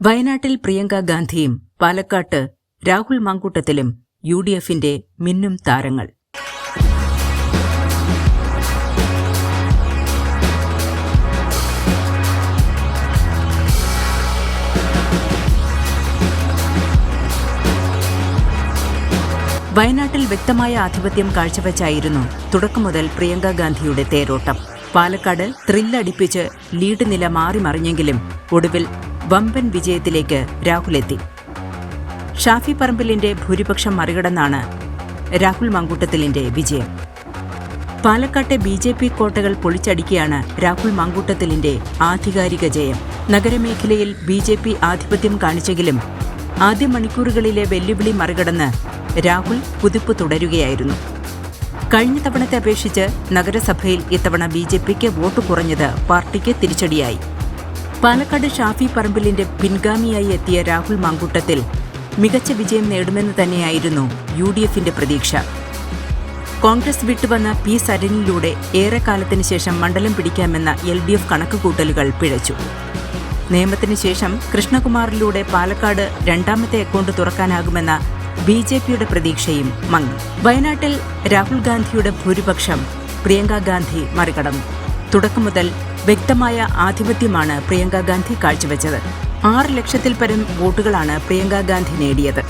വയനാട്ടിൽ പ്രിയങ്ക ഗാന്ധിയും പാലക്കാട്ട് രാഹുൽ മാങ്കൂട്ടത്തിലും യു ഡി എഫിന്റെ മിന്നും താരങ്ങൾ. വയനാട്ടിൽ വ്യക്തമായ ആധിപത്യം കാഴ്ചവെച്ചായിരുന്നു തുടക്കം മുതൽ പ്രിയങ്ക ഗാന്ധിയുടെ തേരോട്ടം. പാലക്കാട് ത്രില്ലടിപ്പിച്ച് ലീഡ് നില മാറിമറിഞ്ഞെങ്കിലും ഒടുവിൽ വമ്പൻ വിജയത്തിലേക്ക് രാഹുൽ എത്തി ഷാഫി പറമ്പിലിന്റെ ഭൂരിപക്ഷം മറികടന്നാണ് രാഹുൽ മങ്കൂട്ടത്തിലിന്റെ വിജയം. പാലക്കാട്ടെ ബി ജെ പി കോട്ടകൾ പൊളിച്ചടിക്കുകയാണ് രാഹുൽ മങ്കൂട്ടത്തിലിന്റെ ആധികാരിക ജയം. നഗരമേഖലയിൽ ബി ജെ പി ആധിപത്യം കാണിച്ചെങ്കിലും ആദ്യ മണിക്കൂറുകളിലെ വെല്ലുവിളി മറികടന്ന് രാഹുൽ കുതിപ്പ് തുടരുകയായിരുന്നു. കഴിഞ്ഞ തവണത്തെ അപേക്ഷിച്ച് നഗരസഭയിൽ ഇത്തവണ ബി ജെ പിക്ക് വോട്ട് കുറഞ്ഞത് പാർട്ടിക്ക് തിരിച്ചടിയായി. പാലക്കാട് ഷാഫി പറമ്പിലിന്റെ പിൻഗാമിയായി എത്തിയ രാഹുൽ മാങ്കൂട്ടത്തിൽ മികച്ച വിജയം നേടുമെന്ന് തന്നെയായിരുന്നു യു ഡി എഫിന്റെ പ്രതീക്ഷ. കോൺഗ്രസ് വിട്ടുവന്ന പി സരനിലൂടെ ഏറെക്കാലത്തിന് ശേഷം മണ്ഡലം പിടിക്കാമെന്ന എൽ ഡി എഫ് കണക്കുകൂട്ടലുകൾ പിഴച്ചു. നിയമത്തിന് ശേഷം കൃഷ്ണകുമാറിലൂടെ പാലക്കാട് രണ്ടാമത്തെ അക്കൗണ്ട് തുറക്കാനാകുമെന്ന ബി ജെ പിയുടെ പ്രതീക്ഷയും മങ്ങി. വയനാട്ടിൽ രാഹുൽ ഗാന്ധിയുടെ ഭൂരിപക്ഷം പ്രിയങ്ക ഗാന്ധി മറികടന്നു. തുടക്കം മുതൽ വ്യക്തമായ ആധിപത്യമാണ് പ്രിയങ്ക ഗാന്ധി കാഴ്ചവെച്ചത്. ആറ് ലക്ഷത്തിൽ പരം വോട്ടുകളാണ് പ്രിയങ്ക ഗാന്ധി നേടിയത്.